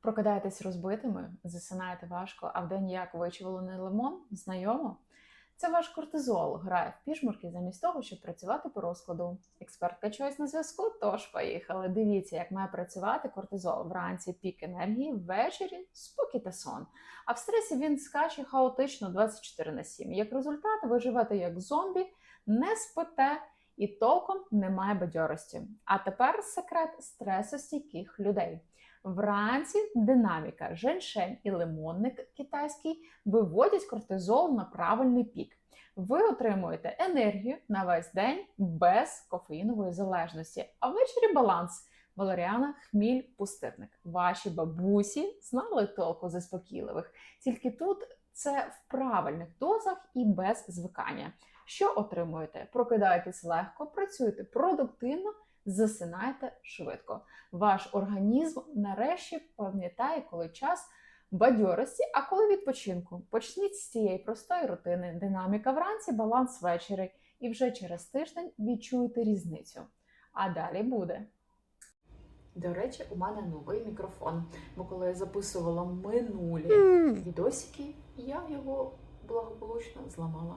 Прокидаєтесь розбитими, засинаєте важко, а вдень як вичавлений лимон? Знайомо? Це ваш кортизол грає в пішмурки замість того, щоб працювати по розкладу. Експертка чогось на зв'язку, тож поїхали. Дивіться, як має працювати кортизол. Вранці пік енергії, ввечері спокій та сон. А в стресі він скаче хаотично 24 на 7. Як результат, ви живете як зомбі, не спите і толком немає бадьорості. А тепер секрет стресостійких людей. Вранці динаміка, женьшень і лимонник китайський виводять кортизол на правильний пік. Ви отримуєте енергію на весь день без кофеїнової залежності, а ввечері баланс. Валеріана Хміль Пустирник. Ваші бабусі знали толку заспокійливих. Тільки тут це в правильних дозах і без звикання. Що отримуєте? Прокидаєтесь легко, працюєте продуктивно, засинаєте швидко. Ваш організм нарешті пам'ятає, коли час бадьорості, а коли відпочинку. Почніть з цієї простої рутини. Динаміка вранці, баланс ввечері, і вже через тиждень відчуєте різницю. А далі буде. До речі, у мене новий мікрофон. Бо коли я записувала минулі відосики, я його благополучно зламала